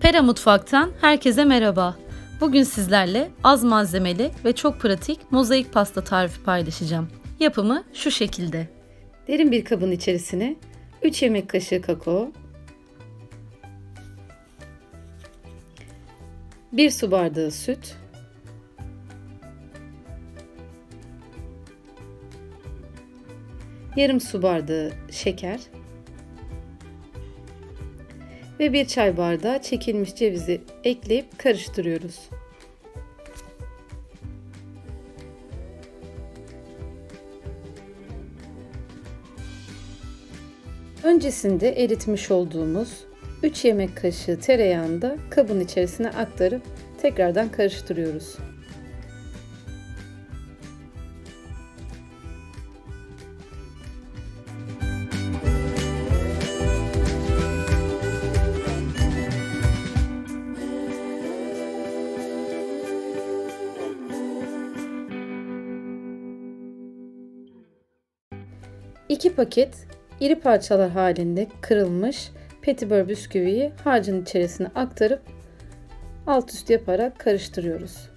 Pera Mutfak'tan herkese merhaba. Bugün sizlerle az malzemeli ve çok pratik mozaik pasta tarifi paylaşacağım. Yapımı şu şekilde. Derin bir kabın içerisine 3 yemek kaşığı kakao, 1 su bardağı süt, yarım su bardağı şeker ve bir çay bardağı çekilmiş cevizi ekleyip karıştırıyoruz. Öncesinde eritmiş olduğumuz 3 yemek kaşığı tereyağını da kabın içerisine aktarıp tekrardan karıştırıyoruz. İki paket iri parçalar halinde kırılmış petibör bisküviyi harcın içerisine aktarıp alt üst yaparak karıştırıyoruz.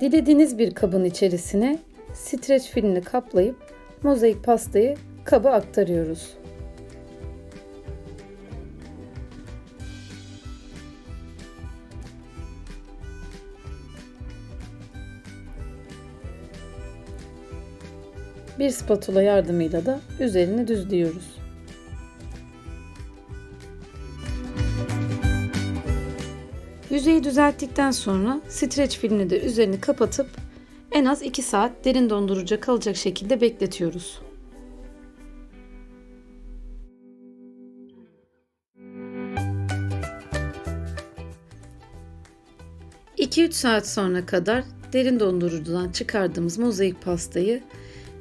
Dilediğiniz bir kabın içerisine streç filmle kaplayıp mozaik pastayı kaba aktarıyoruz. Bir spatula yardımıyla da üzerini düzlüyoruz. Yüzeyi düzelttikten sonra streç filmini de üzerini kapatıp en az 2 saat derin dondurucuda kalacak şekilde bekletiyoruz. ...2-3 saat sonra kadar derin dondurucudan çıkardığımız mozaik pastayı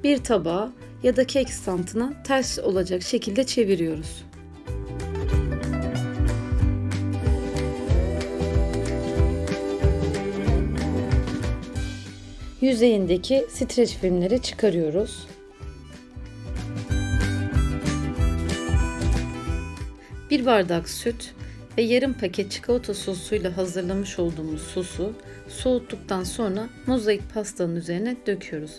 bir tabağa ya da kek standına ters olacak şekilde çeviriyoruz. Yüzeyindeki streç filmleri çıkarıyoruz. Bir bardak süt ve yarım paket çikolata sosuyla hazırlamış olduğumuz sosu soğuttuktan sonra mozaik pastanın üzerine döküyoruz.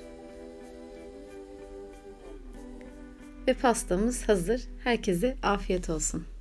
Ve pastamız hazır. Herkese afiyet olsun.